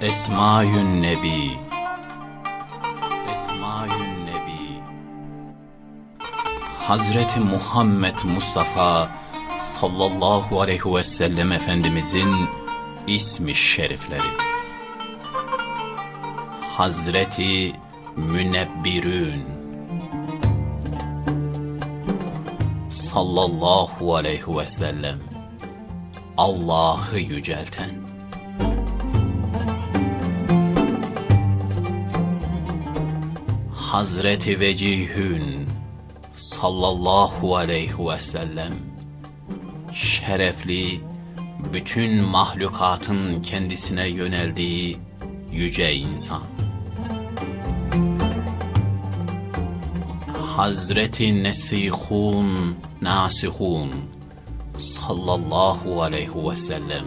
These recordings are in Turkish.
Esmaül Nebi. Esmaül Nebi. Hazreti Muhammed Mustafa sallallahu aleyhi ve sellem Efendimizin ismi şerifleri. Hazreti Münebbirün. Sallallahu aleyhi ve sellem Allah'ı yücelten Hazreti Vecihün sallallahu aleyhi ve sellem şerefli bütün mahlukatın kendisine yöneldiği yüce insan. Hazreti Nesihun Nasihun sallallahu aleyhi ve sellem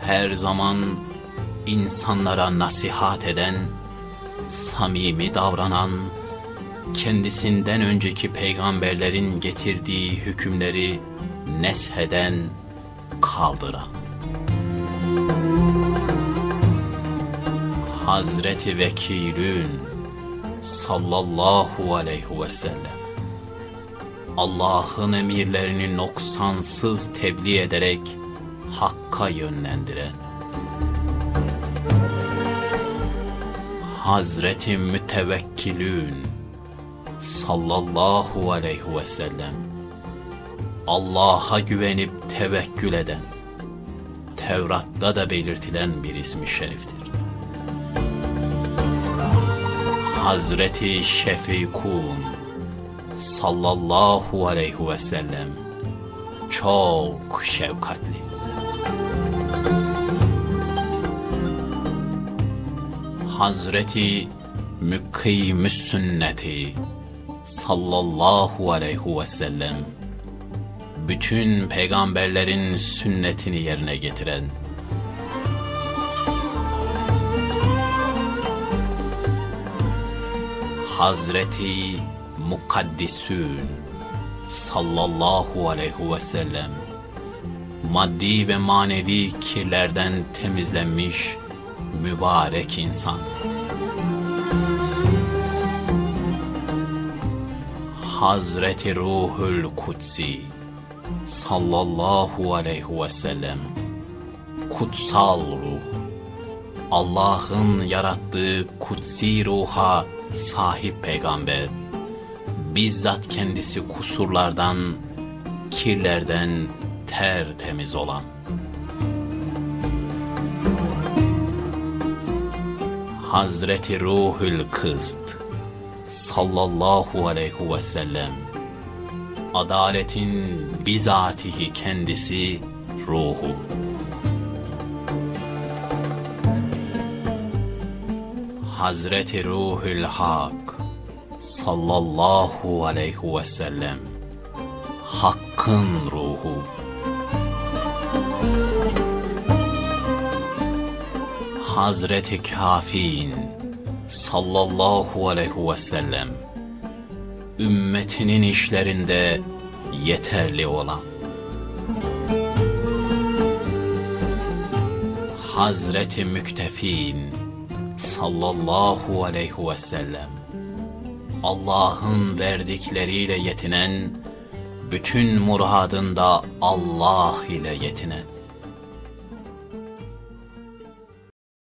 her zaman insanlara nasihat eden, samimi davranan, kendisinden önceki peygamberlerin getirdiği hükümleri nesheden, kaldıran. Hazreti Vekilün sallallahu aleyhi ve sellem Allah'ın emirlerini noksansız tebliğ ederek Hakk'a yönlendiren Hazreti Mütevekkilün sallallahu aleyhi ve sellem Allah'a güvenip tevekkül eden Tevrat'ta da belirtilen bir ismi şeriftir. Hazreti Şefikun sallallahu aleyhi ve sellem çok şefkatli. Hazreti Mükîmü's Sünneti sallallahu aleyhi ve sellem bütün peygamberlerin sünnetini yerine getiren Hazreti Mukaddisün sallallahu aleyhi ve sellem. Maddi ve manevi kirlerden temizlenmiş mübarek insan. Hazreti Ruhul Kutsi sallallahu aleyhi ve sellem. Kutsal ruh. Allah'ın yarattığı kutsi ruha sahip peygamber bizzat kendisi kusurlardan kirlerden tertemiz olan Hazreti Ruhül Kıst sallallahu aleyhi ve sellem adaletin bizatihi kendisi ruhu. Hazreti Ruhül Hak sallallahu aleyhi ve sellem Hakkın ruhu. Hazreti Kafin sallallahu aleyhi ve sellem ümmetinin işlerinde yeterli olan Hazreti Müktefin sallallahu aleyhi ve sellem Allah'ın verdikleriyle yetinen bütün muradında Allah ile yetinen